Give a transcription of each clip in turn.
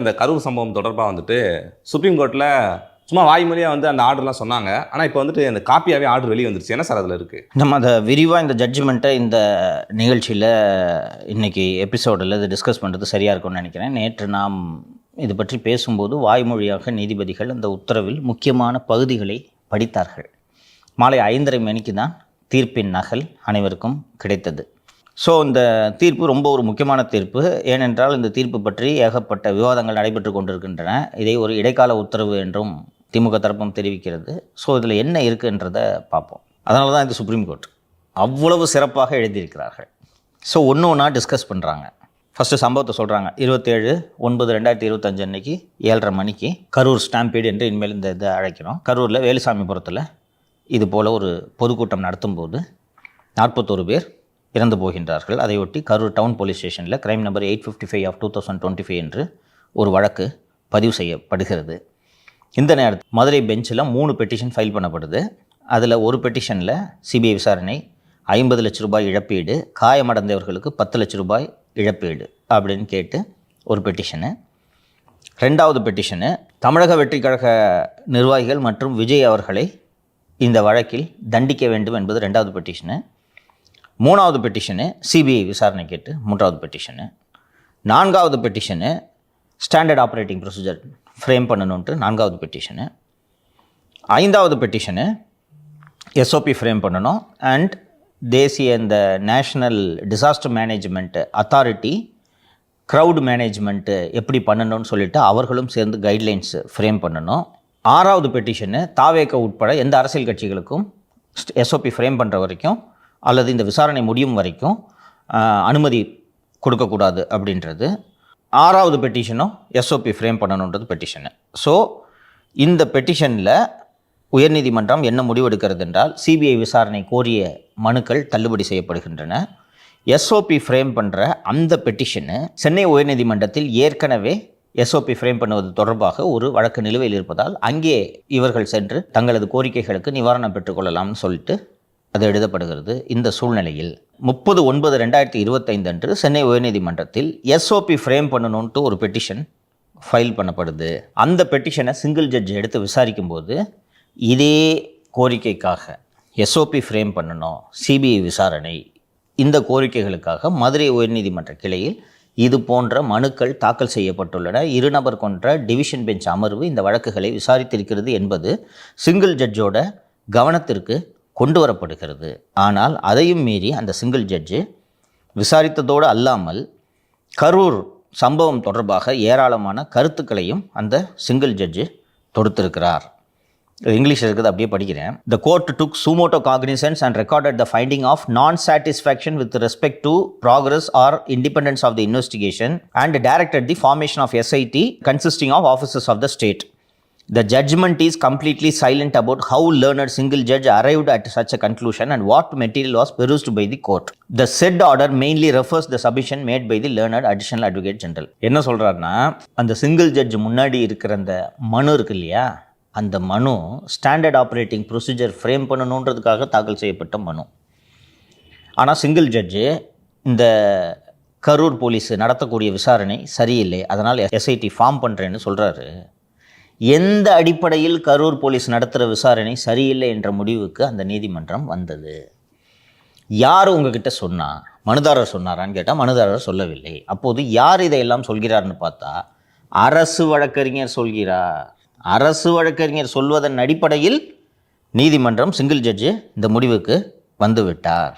இந்த கரூர் சம்பவம் தொடர்பாக வந்துட்டு சுப்ரீம் கோர்ட்டில் சும்மா வாய்மொழியாக வந்து அந்த ஆர்டர்லாம் சொன்னாங்க. ஆனால் இப்போ வந்துட்டு அந்த காப்பியாகவே ஆர்டர் வெளியே வந்துருச்சு. என்ன சார் அதில் இருக்குது நம்ம அதை விரிவாக இந்த ஜட்ஜ்மெண்ட்டை இந்த நிகழ்ச்சியில் இன்றைக்கி எபிசோடில் இது டிஸ்கஸ் பண்ணுறது சரியாக இருக்கும்னு நினைக்கிறேன். நேற்று நாம் இது பற்றி பேசும்போது வாய்மொழியாக நீதிபதிகள் அந்த உத்தரவில் முக்கியமான பகுதிகளை படித்தார்கள். மாலை ஐந்தரை மணிக்கு தான் தீர்ப்பின் நகல் அனைவருக்கும் கிடைத்தது. ஸோ இந்த தீர்ப்பு ரொம்ப ஒரு முக்கியமான தீர்ப்பு. ஏனென்றால் இந்த தீர்ப்பு பற்றி ஏகப்பட்ட விவாதங்கள் நடைபெற்று கொண்டிருக்கின்றன. இதை ஒரு இடைக்கால உத்தரவு என்றும் திமுக தரப்பும் தெரிவிக்கிறது. ஸோ இதில் என்ன இருக்குன்றதை பார்ப்போம். அதனால தான் இது சுப்ரீம் கோர்ட் அவ்வளவு சிறப்பாக எழுதியிருக்கிறார்கள். ஸோ ஒன்று ஒன்றா டிஸ்கஸ் பண்ணுறாங்க ஃபஸ்ட்டு சம்பவத்தை சொல்கிறாங்க இருபத்தேழு ஒன்பது ரெண்டாயிரத்தி இருபத்தஞ்சு அன்னைக்கு ஏழரை மணிக்கு கரூர் ஸ்டாம்பீடு என்று இனிமேல் இந்த இதை அழைக்கிறோம். கரூரில் வேலுசாமிபுரத்தில் இது போல் ஒரு பொதுக்கூட்டம் நடத்தும்போது நாற்பத்தோரு பேர் இறந்து போகின்றார்கள். அதையொட்டி கரூர் டவுன் போலீஸ் ஸ்டேஷனில் crime number eight fifty five of two thousand twenty five என்று ஒரு வழக்கு பதிவு செய்யப்படுகிறது. இந்த நேரத்தில் மதுரை பெஞ்சில் மூணு பெட்டிஷன் ஃபைல் பண்ணப்படுது. அதில் ஒரு பெட்டிஷனில் சிபிஐ விசாரணை ஐம்பது லட்ச ரூபாய் இழப்பீடு காயமடைந்தவர்களுக்கு பத்து லட்ச ரூபாய் இழப்பீடு அப்படின்னு கேட்டு ஒரு பெட்டிஷனு ரெண்டாவது பெட்டிஷனு தமிழக வெற்றி கழக நிர்வாகிகள் மற்றும் விஜய் அவர்களை இந்த வழக்கில் தண்டிக்க வேண்டும் என்பது ரெண்டாவது பெட்டிஷனு மூணாவது பெட்டிஷனு சிபிஐ விசாரணை கேட்டு மூன்றாவது பெட்டிஷனு நான்காவது petition standard operating procedure frame பண்ணணுன்ட்டு நான்காவது பெட்டிஷனு ஐந்தாவது பெட்டிஷனு எஸ்ஓபி ஃப்ரேம் பண்ணணும். அண்ட் தேசிய இந்த national disaster management authority crowd management எப்படி பண்ணணும்னு சொல்லிட்டு அவர்களும் சேர்ந்து கைட்லைன்ஸ் ஃப்ரேம் பண்ணணும். ஆறாவது பெட்டிஷனு தாவேக்க உட்பட எந்த அரசியல் கட்சிகளுக்கும் எஸ்ஓபி ஃப்ரேம் பண்ணுற வரைக்கும் அல்லது இந்த விசாரணை முடியும் வரைக்கும் அனுமதி கொடுக்கக்கூடாது அப்படின்றது. ஆறாவது பெட்டிஷனும் எஸ்ஓபி ஃப்ரேம் பண்ணணுன்றது பெட்டிஷனு ஸோ இந்த பெட்டிஷனில் உயர்நீதிமன்றம் என்ன முடிவெடுக்கிறது என்றால் சிபிஐ விசாரணை கோரிய மனுக்கள் தள்ளுபடி செய்யப்படுகின்றன. எஸ்ஓபி ஃப்ரேம் பண்ணுற அந்த பெட்டிஷனு சென்னை உயர்நீதிமன்றத்தில் ஏற்கனவே எஸ்ஓபி ஃப்ரேம் பண்ணுவது தொடர்பாக ஒரு வழக்கு நிலுவையில் இருப்பதால் அங்கே இவர்கள் சென்று தங்களது கோரிக்கைகளுக்கு நிவாரணம் பெற்றுக்கொள்ளலாம்னு சொல்லிட்டு அது எழுதப்படுகிறது. இந்த சூழ்நிலையில் முப்பது ஒன்பது ரெண்டாயிரத்தி இருபத்தைந்து அன்று சென்னை உயர்நீதிமன்றத்தில் எஸ்ஓபி ஃப்ரேம் பண்ணணுன்ட்டு ஒரு பெட்டிஷன் ஃபைல் பண்ணப்படுது. அந்த பெட்டிஷனை சிங்கிள் ஜட்ஜ் எடுத்து விசாரிக்கும்போது இதே கோரிக்கைக்காக எஸ்ஓபி ஃப்ரேம் பண்ணணும் சிபிஐ விசாரணை இந்த கோரிக்கைகளுக்காக மதுரை உயர்நீதிமன்ற கிளையில் இது போன்ற மனுக்கள் தாக்கல் செய்யப்பட்டுள்ளன. இருநபர் கொன்ற டிவிஷன் பெஞ்ச் அமர்வு இந்த வழக்குகளை விசாரித்திருக்கிறது என்பது சிங்கிள் ஜட்ஜோட கவனத்திற்கு கொண்டு வரப்படுகிறது ஆனால் அதையும் மீறி அந்த சிங்கிள் ஜட்ஜு விசாரித்ததோடு அல்லாமல் கரூர் சம்பவம் தொடர்பாக ஏராளமான கருத்துக்களையும் அந்த சிங்கிள் ஜட்ஜு தொடுத்திருக்கிறார். இங்கிலீஷ் இருக்குது அப்படியே படிக்கிறேன். The court took suo motu cognisance and recorded the finding of non satisfaction with respect to progress or independence of the investigation and directed the formation of SIT consisting of officers of the state The judgment is completely silent about how learned single judge arrived at such a conclusion and what material was perused by the court. The said order mainly refers the submission made by the learned additional advocate general. என்ன சொல்கிறாருன்னா அந்த single judge முன்னாடி இருக்கிற அந்த மனு இருக்கு இல்லையா அந்த மனு ஸ்டாண்டர்ட் ஆப்ரேட்டிங் ப்ரொசீஜர் ஃப்ரேம் பண்ணணுன்றதுக்காக தாக்கல் செய்யப்பட்ட மனு ஆனால் சிங்கிள் ஜட்ஜு இந்த கரூர் போலீஸ் நடத்தக்கூடிய விசாரணை சரியில்லை அதனால் எஸ்ஐடி ஃபார்ம் பண்ணுறேன்னு சொல்கிறாரு எந்த அடிப்படையில் கரூர் போலீஸ் நடத்துகிற விசாரணை சரியில்லை என்ற முடிவுக்கு அந்த நீதிமன்றம் வந்தது. யார் உங்ககிட்ட சொன்னா? மனுதாரர் சொன்னாரான்னு கேட்டால் மனுதாரர் சொல்லவில்லை. அப்போது யார் இதையெல்லாம் சொல்கிறார்னு பார்த்தா அரசு வழக்கறிஞர் சொல்கிறார். அரசு வழக்கறிஞர் சொல்வதன் அடிப்படையில் நீதிமன்றம் சிங்கிள் ஜட்ஜு இந்த முடிவுக்கு வந்துவிட்டார்.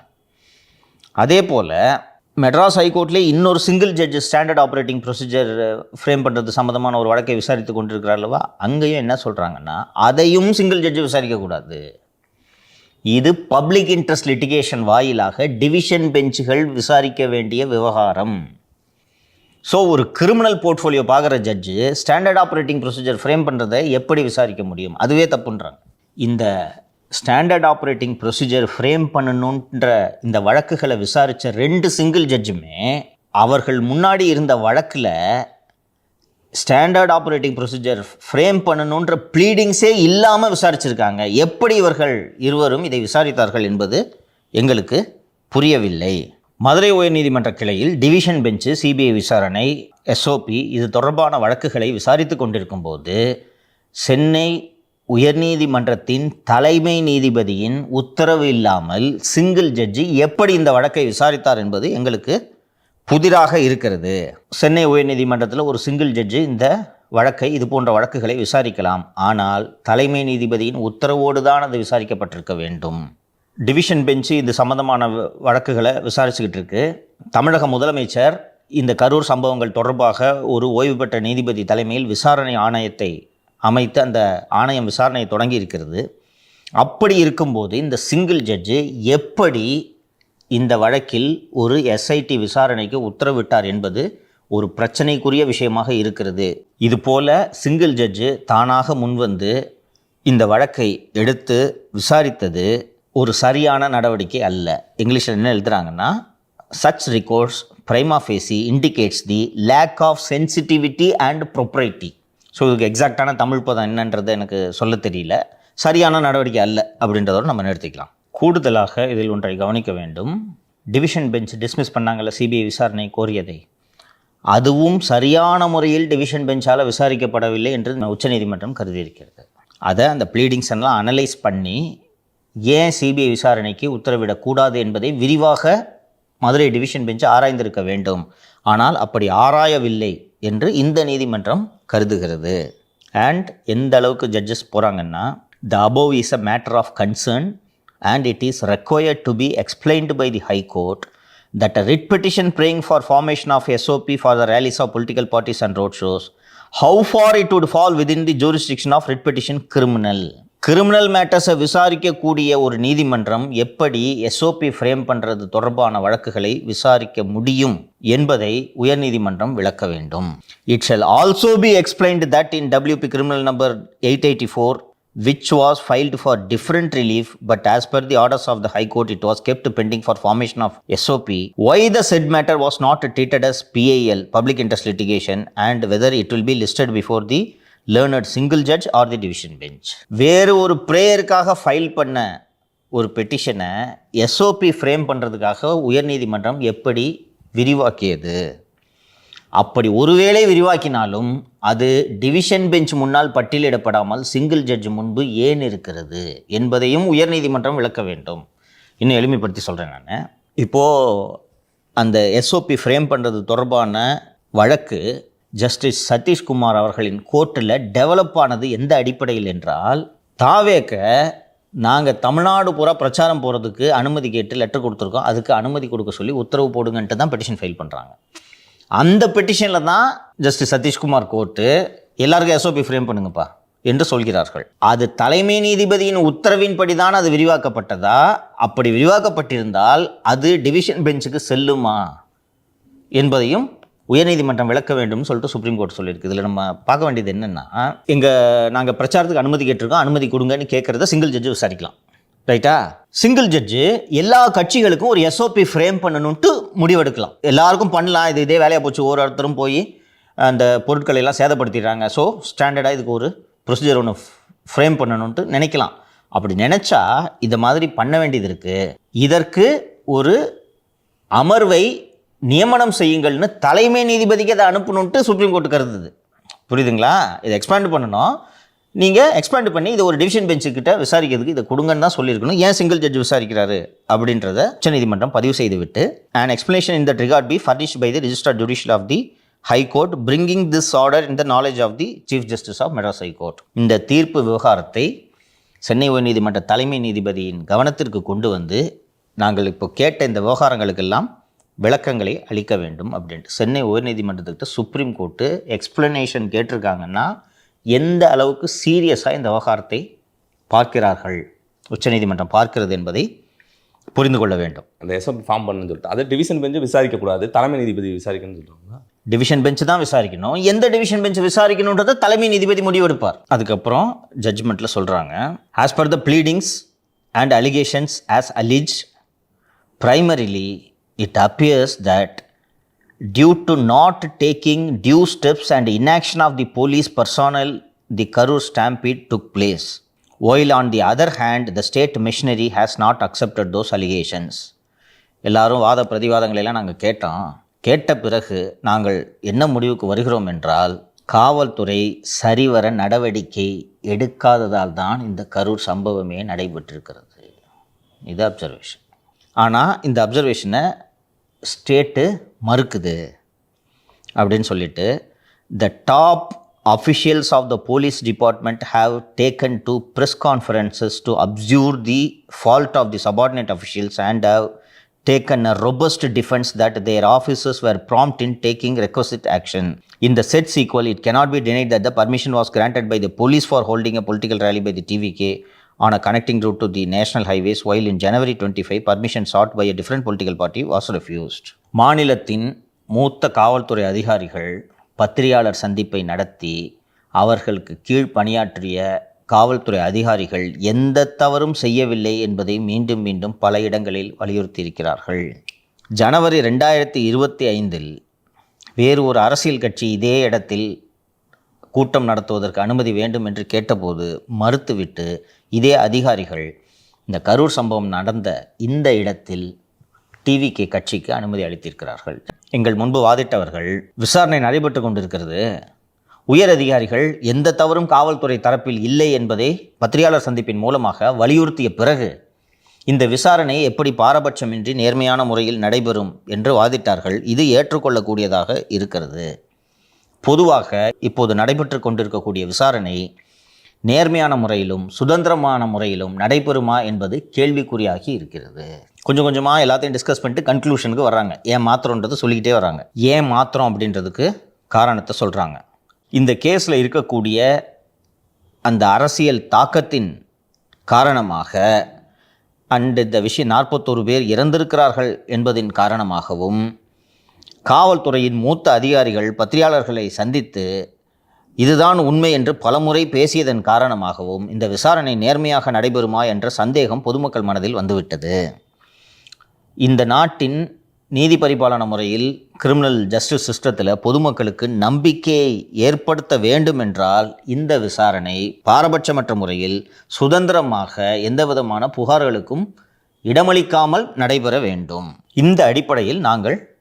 அதே போல் மெட்ராஸ் ஹைகோர்ட்லேயே இன்னொரு single judge standard operating procedure frame பண்ணுறது சம்மந்தமான ஒரு வழக்கை விசாரித்து கொண்டிருக்கிறார் அல்லவா? அங்கேயும் என்ன சொல்கிறாங்கன்னா அதையும் சிங்கிள் ஜட்ஜு விசாரிக்கக்கூடாது இது பப்ளிக் இன்ட்ரெஸ்ட் லிட்டிகேஷன் வாயிலாக டிவிஷன் பெஞ்சுகள் விசாரிக்க வேண்டிய விவகாரம். ஸோ ஒரு கிரிமினல் போர்ட்ஃபோலியோ பார்க்குற judge standard operating procedure frame பண்ணுறதை எப்படி விசாரிக்க முடியும்? அதுவே தப்புன்றாங்க. இந்த ஸ்டாண்டர்ட் ஆப்ரேட்டிங் ப்ரொசீஜர் ஃப்ரேம் பண்ணணுன்ற இந்த வழக்குகளை விசாரித்த ரெண்டு சிங்கிள் ஜட்ஜுமே அவர்கள் முன்னாடி இருந்த வழக்கில் ஸ்டாண்டர்ட் ஆப்ரேட்டிங் ப்ரொசீஜர் ஃப்ரேம் பண்ணணுன்ற ப்ளீடிங்ஸே இல்லாமல் விசாரிச்சிருக்காங்க. எப்படி இவர்கள் இருவரும் இதை விசாரித்தார்கள் என்பது எங்களுக்கு புரியவில்லை. மதுரை உயர்நீதிமன்ற கிளையில் டிவிஷன் பெஞ்சு சிபிஐ விசாரணை எஸ்ஓபி இது தொடர்பான வழக்குகளை விசாரித்து கொண்டிருக்கும் போது சென்னை உயர்நீதிமன்றத்தின் தலைமை நீதிபதியின் உத்தரவு இல்லாமல் சிங்கிள் ஜட்ஜி எப்படி இந்த வழக்கை விசாரித்தார் என்பது எங்களுக்கு புதிராக இருக்கிறது. சென்னை உயர்நீதிமன்றத்தில் ஒரு சிங்கிள் ஜட்ஜி இந்த வழக்கை இது போன்ற வழக்குகளை விசாரிக்கலாம். ஆனால் தலைமை நீதிபதியின் உத்தரவோடு தான் அது விசாரிக்கப்பட்டிருக்க வேண்டும். டிவிஷன் பெஞ்சு இது சம்பந்தமான வ- வழக்குகளை விசாரிச்சுக்கிட்டு இருக்கு. தமிழக முதலமைச்சர் இந்த கரூர் சம்பவங்கள் தொடர்பாக ஒரு ஓய்வு பெற்ற நீதிபதி தலைமையில் விசாரணை ஆணையத்தை அமைத்து அந்த ஆணையம் விசாரணையை தொடங்கி இருக்கிறது. அப்படி இருக்கும்போது இந்த சிங்கிள் ஜட்ஜு எப்படி இந்த வழக்கில் ஒரு எஸ்ஐடி விசாரணைக்கு உத்தரவிட்டார் என்பது ஒரு பிரச்சனைக்குரிய விஷயமாக இருக்கிறது. இதுபோல சிங்கிள் ஜட்ஜு தானாக முன்வந்து இந்த வழக்கை எடுத்து விசாரித்தது ஒரு சரியான நடவடிக்கை அல்ல. இங்கிலீஷில் என்ன எழுதுறாங்கன்னா such records prima facie indicates the lack of sensitivity and propriety so இதுக்கு எக்ஸாக்டான தமிழ் பதம் என்னன்றது எனக்கு சொல்ல தெரியல. சரியான நடவடிக்கை அல்ல அப்படின்றதோட நம்ம நிறுத்திக்கலாம். கூடுதலாக இதில் ஒன்றை கவனிக்க வேண்டும். டிவிஷன் பெஞ்ச் டிஸ்மிஸ் பண்ணாங்கல்ல சிபிஐ விசாரணை கோரியதை. அதுவும் சரியான முறையில் டிவிஷன் பெஞ்சால் விசாரிக்கப்படவில்லை என்று உச்சநீதிமன்றம் கருதியிருக்கிறது. அதை அந்த ப்ளீடிங்ஸ் எல்லாம் அனலைஸ் பண்ணி ஏன் சிபிஐ விசாரணைக்கு உத்தரவிடக்கூடாது என்பதை விரிவாக மதுரை டிவிஷன் பெஞ்ச் ஆராய்ந்திருக்க வேண்டும் ஆனால் அப்படி ஆராயவில்லை என்று இந்த நீதிமன்றம் கருதுகிறது அண்ட் எந்த அளவுக்கு ஜட்ஜஸ் போகிறாங்கன்னா the above is a matter of concern and it is required to be explained by the High Court that a writ petition praying for formation of SOP for the rallies of political parties and roadshows, how far it would fall within the jurisdiction of writ petition criminal. Criminal மேட்டர்ஸை விசாரிக்கக்கூடிய ஒரு நீதிமன்றம் எப்படி SOP frame பண்ணுறது தொடர்பான வழக்குகளை விசாரிக்க முடியும் என்பதை உயர்நீதிமன்றம் விளக்க வேண்டும் it shall also be explained that in WP criminal number eight eighty four which was filed for different relief, but as per the orders of the High Court, it was kept pending for formation of SOP. Why the said matter was not treated as PIL, public interest litigation, and whether it will be listed before the learned single judge or the division bench வேறு ஒரு ப்ரேயருக்காக file பண்ண ஒரு பெட்டிஷனை SOP frame பண்ணுறதுக்காக உயர்நீதிமன்றம் எப்படி விரிவாக்கியது? அப்படி ஒருவேளை விரிவாக்கினாலும் அது டிவிஷன் பெஞ்ச் முன்னால் பட்டியலிடப்படாமல் சிங்கிள் ஜட்ஜ் முன்பு ஏன் இருக்கிறது என்பதையும் உயர்நீதிமன்றம் விளக்க வேண்டும். இன்னும் எளிமைப்படுத்தி சொல்கிறேன் நான். இப்போது அந்த எஸ்ஓபி ஃப்ரேம் பண்ணுறது தொடர்பான வழக்கு ஜஸ்டிஸ் சதீஷ்குமார் அவர்களின் கோர்ட்டில் டெவலப் ஆனது எந்த அடிப்படையில் என்றால் தாவேக்க நாங்கள் தமிழ்நாடு பூரா பிரச்சாரம் போகிறதுக்கு அனுமதி கேட்டு லெட்டர் கொடுத்துருக்கோம். அதுக்கு அனுமதி கொடுக்க சொல்லி உத்தரவு போடுங்கன்ட்டு தான் பெட்டிஷன் ஃபைல் பண்ணுறாங்க அந்த பெட்டிஷனில் தான் ஜஸ்டிஸ் சதீஷ்குமார் கோர்ட்டு எல்லாருக்கும் எஸ்ஓபி ஃப்ரேம் பண்ணுங்கப்பா என்று சொல்கிறார்கள். அது தலைமை நீதிபதியின் உத்தரவின்படி தான் அது விரிவாக்கப்பட்டதா? அப்படி விரிவாக்கப்பட்டிருந்தால் அது டிவிஷன் பெஞ்சுக்கு செல்லுமா? என்பதையும் உயர்நீதிமன்றம் விளக்க வேண்டும்னு சொல்லிட்டு சுப்ரீம் கோர்ட் சொல்லியிருக்கு. இதில் நம்ம பார்க்க வேண்டியது என்னென்னா எங்கள் நாங்கள் பிரச்சாரத்துக்கு அனுமதி கேட்டிருக்கோம். அனுமதி கொடுங்கன்னு கேட்குறத சிங்கிள் ஜட்ஜு விசாரிக்கலாம். ரைட்டா சிங்கிள் ஜட்ஜு எல்லா கட்சிகளுக்கும் ஒரு எஸ்ஓபி ஃப்ரேம் பண்ணணுன்ட்டு முடிவெடுக்கலாம். எல்லாருக்கும் பண்ணலாம். இது இதே வேலையாக போச்சு. ஒரு ஒருத்தரும் போய் அந்த பொருட்களை எல்லாம் சேதப்படுத்திடுறாங்க. ஸோ ஸ்டாண்டர்டாக இதுக்கு ஒரு ப்ரொசீஜர் ஒன்று ஃப்ரேம் பண்ணணுன்ட்டு நினைக்கலாம். அப்படி நினச்சா இதை மாதிரி பண்ண வேண்டியது இருக்குது இதற்கு ஒரு அமர்வை நியமனம் செய்யுங்கள்னு தலைமை நீதிபதிக்கு அதை அனுப்பணுன்ட்டு சுப்ரீம் கோர்ட் கருதுது. புரியுதுங்களா? இதை எக்ஸ்பேண்ட் பண்ணணும். நீங்கள் எக்ஸ்பேண்ட் பண்ணி இதை ஒரு டிவிஷன் பெஞ்சுக்கிட்ட விசாரிக்கிறதுக்கு இதை கொடுங்கன்னு தான் சொல்லியிருக்கணும். ஏன் சிங்கிள் ஜட்ஜ் விசாரிக்கிறாரு அப்படின்றத உச்சநீதிமன்றம் பதிவு செய்து விட்டு and explanation in that record be furnish by the registrar judicial of the high court bringing this order in the knowledge of the chief justice of Madras high court இந்த தீர்ப்பு விவகாரத்தை சென்னை உயர்நீதிமன்ற தலைமை நீதிபதியின் கவனத்திற்கு கொண்டு வந்து நாங்கள் இப்போ கேட்ட இந்த விவகாரங்களுக்கெல்லாம் விளக்கங்களை அளிக்க வேண்டும் அப்படின்ட்டு. சென்னை உயர்நீதிமன்றத்துக்கிட்ட சுப்ரீம் கோர்ட்டு எக்ஸ்பிளனேஷன் கேட்டிருக்காங்கன்னா எந்த அளவுக்கு சீரியஸாக இந்த விவகாரத்தை பார்க்கிறார்கள்? உச்சநீதிமன்றம் பார்க்கிறது என்பதை புரிந்து கொள்ள வேண்டும். அந்த எஸ்ஓபி ஃபார்ம் பண்ணுன்னு சொல்லிட்டு. அதை டிவிஷன் பெஞ்சு விசாரிக்கக்கூடாது. தலைமை நீதிபதி விசாரிக்கணும்னு சொல்கிறாங்க டிவிஷன் பெஞ்ச் தான் விசாரிக்கணும். எந்த டிவிஷன் பெஞ்ச் விசாரிக்கணுன்றதை தலைமை நீதிபதி முடிவெடுப்பார். அதுக்கப்புறம் ஜட்ஜ்மெண்ட்டில் சொல்கிறாங்க as per the pleadings and allegations as alleged primarily it appears that due to not taking due steps and inaction of the police personnel the karur stampede took place while on the other hand the state machinery has not accepted those allegations எல்லாரும் வாத பிரதிவாதங்களை எல்லாம் நாங்கள் கேட்டோம் கேட்ட பிறகு நாங்கள் என்ன முடிவுக்கு வருகிறோம் என்றால் காவல்துறை சரிவர நடவடிக்கை எடுக்காததால் தான் இந்த கரூர் சம்பவமே நடைபெற்றிருக்கிறது இது அப்சர்வேஷன் ஆனால் இந்த அப்சர்வேஷனை ஸ்டேட்டு மறுக்குது அப்படின்னு சொல்லிட்டு the top officials of the police department have taken to press conferences to obscure the fault of the subordinate officials and have taken a robust defense that their officers were prompt in taking requisite action. In the said sequel, it cannot be denied that the permission was granted by the police for holding a political rally by the TVK on a connecting route to the national highways, while in January 25, permission sought by a different political party was refused. மாநிலத்தின் மூத்த காவல்துறை அதிகாரிகள் பத்திரிகையாளர் சந்திப்பை நடத்தி அவர்களுக்கு கீழ் பணியாற்றிய காவல்துறை அதிகாரிகள் எந்த தவறும் செய்யவில்லை என்பதை மீண்டும் மீண்டும் பல இடங்களில் வலியுறுத்தியிருக்கிறார்கள் ஜனவரி ரெண்டாயிரத்தி இருபத்தி ஐந்தில் வேறு ஒரு அரசியல் கட்சி இதே இடத்தில் கூட்டம் நடத்துவதற்கு அனுமதி வேண்டும் என்று கேட்டபோது மறுத்துவிட்டு இதே அதிகாரிகள் இந்த கரூர் சம்பவம் நடந்த இந்த இடத்தில் டிவிகே கட்சிக்கு அனுமதி அளித்திருக்கிறார்கள். எங்கள் முன்பு வாதிட்டவர்கள் விசாரணை நடைபெற்று கொண்டிருக்கிறது. உயர் அதிகாரிகள் எந்த தவறும் காவல்துறை தரப்பில் இல்லை என்பதை பத்திரிகையாளர் சந்திப்பின் மூலமாக வலியுறுத்திய பிறகு இந்த விசாரணை எப்படி பாரபட்சமின்றி நேர்மையான முறையில் நடைபெறும் என்று வாதிட்டார்கள். இது ஏற்றுக்கொள்ளக்கூடியதாக இருக்கிறது. பொதுவாக இப்போது நடைபெற்று கொண்டிருக்கக்கூடிய விசாரணை நேர்மையான முறையிலும் சுதந்திரமான முறையிலும் நடைபெறுமா என்பது கேள்விக்குறியாகி இருக்கிறது. கொஞ்சம் கொஞ்சமாக எல்லாத்தையும் டிஸ்கஸ் பண்ணிட்டு கன்க்ளூஷனுக்கு வராங்க ஏன் மாத்திரன்றது சொல்லிக்கிட்டே வராங்க ஏன் மாத்திரம் அப்படின்றதுக்கு காரணத்தை சொல்கிறாங்க இந்த கேஸில் இருக்கக்கூடிய அந்த அரசியல் தாக்கத்தின் காரணமாக அண்ட் இந்த விஷயம் நாற்பத்தோரு பேர் இறந்திருக்கிறார்கள் என்பதின் காரணமாகவும் காவல்துறையின் மூத்த அதிகாரிகள் பத்திரிகையாளர்களை சந்தித்து இதுதான் உண்மை என்று பலமுறை பேசியதன் காரணமாகவும் இந்த விசாரணை நேர்மையாக நடைபெறுமா என்ற சந்தேகம் பொதுமக்கள் மனதில் வந்துவிட்டது. இந்த நாட்டின் நீதி பரிபாலன முறையில் கிரிமினல் ஜஸ்டிஸ் சிஸ்டத்தில் பொதுமக்களுக்கு நம்பிக்கையை ஏற்படுத்த வேண்டும் என்றால் இந்த விசாரணை பாரபட்சமற்ற முறையில் சுதந்திரமாக எந்தவிதமான புகார்களுக்கும் இடமளிக்காமல் நடைபெற வேண்டும். இந்த அடிப்படையில் நாங்கள்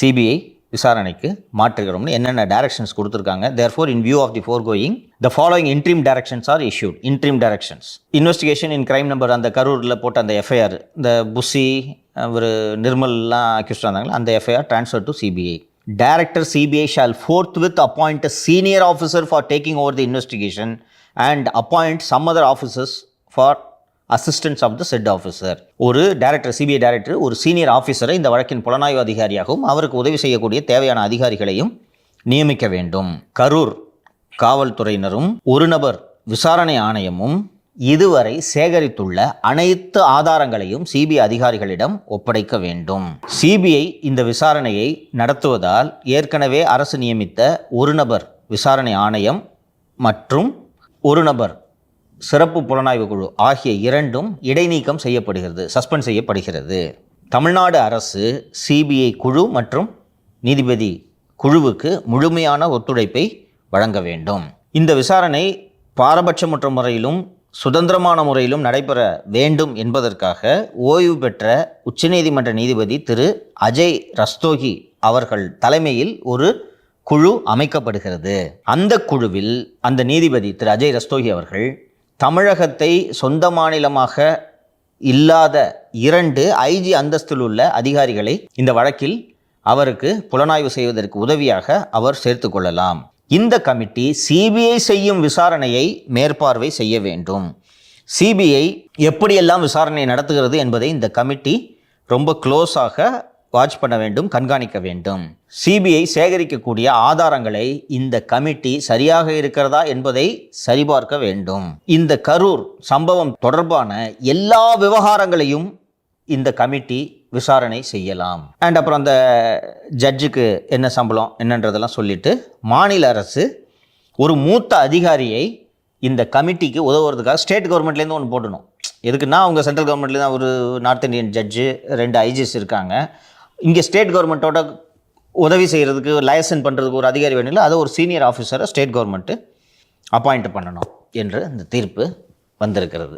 சிபிஐ விசாரணைக்கு மாற்றுகிறோம்னு என்னென்ன டைரக்ஷன்ஸ் கொடுத்துருக்காங்க? Therefore in view of the foregoing the following interim directions are issued interim directions investigation in crime number அந்த கரூரில் போட்ட அந்த எஃப்ஐஆர் இந்த புஷி ஒரு நிர்மல்லாம் அக்யூஸ்ட் இருந்தாங்களா அந்த FIR transfer to CBI director CBI shall forthwith appoint senior officer for taking over the investigation and appoint some other officers for assistance of the said officer ஒரு director CBI director ஒரு senior ஆஃபீஸரை இந்த வழக்கின் புலனாய்வு அதிகாரியாகவும் அவருக்கு உதவி செய்யக்கூடிய தேவையான அதிகாரிகளையும் நியமிக்க வேண்டும். கரூர் காவல்துறையினரும் ஒரு நபர் விசாரணை ஆணையமும் இதுவரை சேகரித்துள்ள அனைத்து ஆதாரங்களையும் சிபிஐ அதிகாரிகளிடம் ஒப்படைக்க வேண்டும். சிபிஐ இந்த விசாரணையை நடத்துவதால் ஏற்கனவே அரசு நியமித்த ஒரு நபர் விசாரணை ஆணையம் மற்றும் ஒரு நபர் சிறப்பு புலனாய்வு குழு ஆகிய இரண்டும் இடைநீக்கம் செய்யப்படுகிறது சஸ்பெண்ட் செய்யப்படுகிறது. தமிழ்நாடு அரசு சிபிஐ குழு மற்றும் நீதிபதி குழுவுக்கு முழுமையான ஒத்துழைப்பை வழங்க வேண்டும். இந்த விசாரணை பாரபட்சமற்ற முறையிலும் சுதந்திரமான முறையிலும் நடைபெற வேண்டும் என்பதற்காக ஓய்வு பெற்ற உச்சநீதிமன்ற நீதிபதி திரு. அஜய் ரஸ்தோகி அவர்கள் தலைமையில் ஒரு குழு அமைக்கப்படுகிறது. அந்த குழுவில் அந்த நீதிபதி திரு. அஜய் ரஸ்தோகி அவர்கள் தமிழகத்தை சொந்த மாநிலமாக இல்லாத இரண்டு ஐஜி அந்தஸ்தில் உள்ள அதிகாரிகளை இந்த வழக்கில் அவருக்கு புலனாய்வு செய்வதற்கு உதவியாக அவர் சேர்த்து கொள்ளலாம். இந்த கமிட்டி சிபிஐ செய்யும் விசாரணையை மேற்பார்வை செய்ய வேண்டும். சிபிஐ எப்படியெல்லாம் விசாரணை நடத்துகிறது என்பதை இந்த கமிட்டி ரொம்ப க்ளோஸாக வாட்ச் பண்ண வேண்டும் கண்காணிக்க வேண்டும். சிபிஐ சேகரிக்கக்கூடிய ஆதாரங்களை இந்த கமிட்டி சரியாக இருக்கிறதா என்பதை சரிபார்க்க வேண்டும். இந்த கரூர் சம்பவம் தொடர்பான எல்லா விவகாரங்களையும் இந்த கமிட்டி விசாரணை செய்யலாம். அண்ட் அப்புறம் அந்த ஜட்ஜுக்கு என்ன சம்பளம் என்னன்றதெல்லாம் சொல்லிட்டு மாநில அரசு ஒரு மூத்த அதிகாரியை இந்த கமிட்டிக்கு உதவுறதுக்காக ஸ்டேட் கவர்மெண்ட்லேருந்து ஒன்று போடணும். எதுக்குன்னா அவங்க சென்ட்ரல் கவர்மெண்ட்லேருந்து ஒரு நார்த் இந்தியன் ஜட்ஜு ரெண்டு ஐஜிஸ் இருக்காங்க. இங்கே ஸ்டேட் கவர்மெண்ட்டோட உதவி செய்கிறதுக்கு லைசன் பண்ணுறதுக்கு ஒரு அதிகாரி வேணும்ல அதை ஒரு சீனியர் ஆஃபீஸரை ஸ்டேட் கவர்மெண்ட்டு அப்பாயிண்ட் பண்ணணும் என்று இந்த தீர்ப்பு வந்திருக்கிறது.